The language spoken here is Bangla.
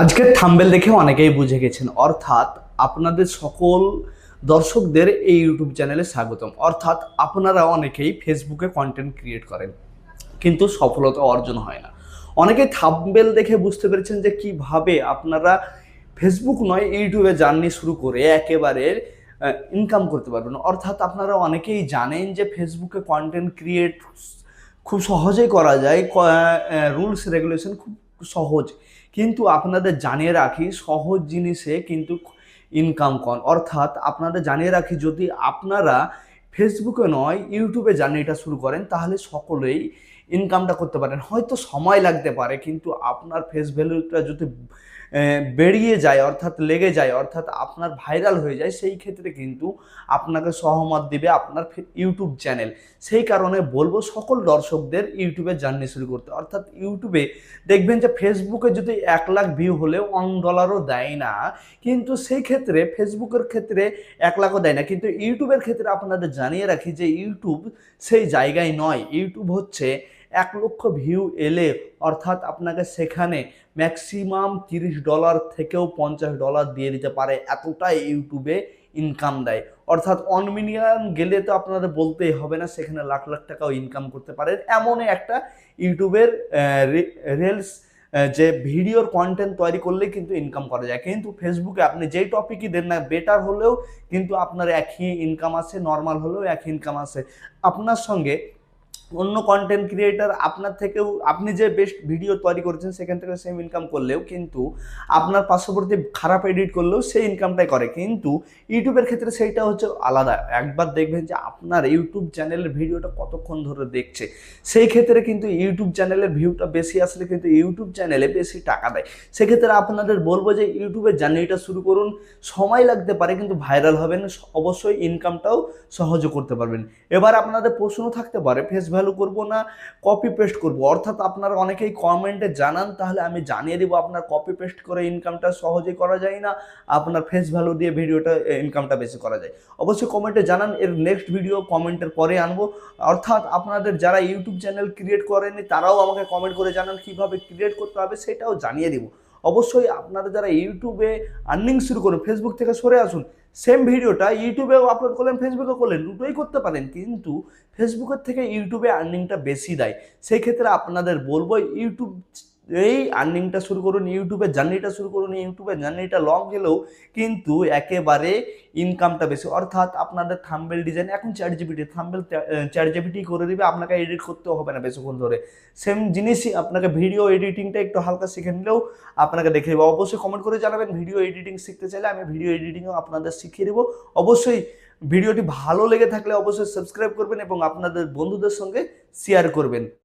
আজকের থাম্বেল দেখে অনেকেই বুঝে গেছেন। অর্থাৎ আপনাদের সকল দর্শকদের এই ইউটিউব চ্যানেলে স্বাগতম। অর্থাৎ আপনারা অনেকেই ফেসবুকে কন্টেন্ট ক্রিয়েট করেন, কিন্তু সফলতা অর্জন হয় না। অনেকেই থাম্বেল দেখে বুঝতে পেরেছেন যে কীভাবে আপনারা ফেসবুক নয়, ইউটিউবে জার্নি শুরু করে একেবারে ইনকাম করতে পারবেন। অর্থাৎ আপনারা অনেকেই জানেন যে ফেসবুকে কন্টেন্ট ক্রিয়েট খুব সহজেই করা যায়। রুলস রেগুলেশন খুব সহজ। কিন্তু আপনাদের জানিয়ে রাখি, সহজ জিনিসে কিন্তু ইনকাম কন অর্থাৎ আপনাদের জানিয়ে রাখি, যদি আপনারা ফেসবুকে নয়, ইউটিউবে জার্নিটা শুরু করেন, তাহলে সকলেই ইনকামটা করতে পারেন। হয়তো সময় লাগতে পারে, কিন্তু আপনার ফেস ভ্যালুটা যদি বেরিয়ে যায়, অর্থাৎ লেগে যায়, অর্থাৎ আপনার ভাইরাল হয়ে যায়, সেই ক্ষেত্রে কিন্তু আপনাকে সহমত দিবে আপনার ইউটিউব চ্যানেল সেই কারণে বলব সকল দর্শকদের ইউটিউবে জার্নি শুরু করতে। অর্থাৎ ইউটিউবে দেখবেন যে ফেসবুকে যদি এক লাখ ভিউ হলে ওয়ান ডলারও দেয় না, কিন্তু সেই ক্ষেত্রে ফেসবুকের ক্ষেত্রে এক লাখও দেয় না। কিন্তু ইউটিউবের ক্ষেত্রে আপনাদের জানিয়ে রাখি যে ইউটিউব সেই জায়গায় নয়। ইউটিউব হচ্ছে এক লক্ষ ভিউ এলে, অর্থাৎ আপনাকে সেখানে ম্যাক্সিমাম তিরিশ ডলার থেকেও পঞ্চাশ ডলার দিয়ে দিতে পারে, এতটাই ইউটিউবে ইনকাম দেয়। অর্থাৎ ওয়ান মিলিয়ন গেলে তো আপনাদের বলতেই হবে না, সেখানে লাখ লাখ টাকাও ইনকাম করতে পারেন। এমনই একটা ইউটিউবের রিলস যে ভিডিওর কন্টেন্ট তৈরি করলেই কিন্তু ইনকাম করা যায়। কিন্তু ফেসবুকে আপনি যেই টপিকই দেন না বেটার হলেও কিন্তু আপনার একই ইনকাম আসে নর্মাল হলেও একই ইনকাম আসে আপনার সঙ্গে অন্য কন্টেন্ট ক্রিয়েটার আপনার থেকেও, আপনি যে বেস্ট ভিডিও তৈরি করেছেন, সেখান থেকে সেম ইনকাম করলেও কিন্তু আপনার পার্শ্ববর্তী খারাপ এডিট করলেও সেই ইনকামটাই করে। কিন্তু ইউটিউবের ক্ষেত্রে সেইটা হচ্ছে আলাদা। একবার দেখবেন যে আপনার ইউটিউব চ্যানেলের ভিডিওটা কতক্ষণ ধরে দেখছে, সেই ক্ষেত্রে কিন্তু ইউটিউব চ্যানেলের ভিউটা বেশি আসলে কিন্তু ইউটিউব চ্যানেলে বেশি টাকা দেয়। সেক্ষেত্রে আপনাদের বলব যে ইউটিউবের জার্নিটা শুরু করুন, সময় লাগতে পারে কিন্তু ভাইরাল হবেন, অবশ্যই ইনকামটাও সহজে করতে পারবেন। এবার আপনাদের প্রশ্ন থাকতে পারে ফেস ভ্যালু করব না কপি পেস্ট করব? অর্থাৎ আপনারা অনেকেই কমেন্টে জানান, তাহলে আমি জানিয়ে দেবো আপনার কপি পেস্ট করে ইনকামটা সহজে করা যায় না, আপনার ফেস ভ্যালু দিয়ে ভিডিওটা ইনকামটা বেশি করা যায়। অবশ্যই কমেন্টে জানান, এর নেক্সট ভিডিও কমেন্টের পরে আনব। অর্থাৎ আপনাদের যারা ইউটিউব চ্যানেল ক্রিয়েট করেনি তারাও আমাকে কমেন্ট করে জানান, কীভাবে ক্রিয়েট করতে হবে সেটাও জানিয়ে দিব। অবশ্যই আপনারা যারা ইউটিউবে আর্নিং শুরু করুন ফেসবুক থেকে সরে আসুন সেম ভিডিওটা ইউটিউবেও আপলোড করলেন ফেসবুকে করলেন, দুটোই করতে পারেন, কিন্তু ফেসবুকের থেকে ইউটিউবে আর্নিংটা বেশি দেয়। সেই ক্ষেত্রে আপনাদের বলব ইউটিউব এই আর্নিংটা শুরু করুন ইউটিউবের জার্নিটা শুরু করুন ইউটিউবের জার্নিটা লং গেলেও কিন্তু একেবারে ইনকামটা বেশি। অর্থাৎ আপনাদের থাম্বেল ডিজাইন এখন ChatGPT thumbnail ChatGPT করে দিবে, আপনাকে এডিট করতেও হবে না বেশিক্ষণ ধরে। সেম জিনিসই আপনাকে ভিডিও এডিটিংটা একটু হালকা শিখে নিলেও আপনাকে দেখে দেবো অবশ্যই কমেন্ট করে জানাবেন ভিডিও এডিটিং শিখতে চাইলে আমি ভিডিও এডিটিংও আপনাদের শিখিয়ে দেবো। অবশ্যই ভিডিওটি ভালো লেগে থাকলে অবশ্যই সাবস্ক্রাইব করবেন এবং আপনাদের বন্ধুদের সঙ্গে শেয়ার করবেন।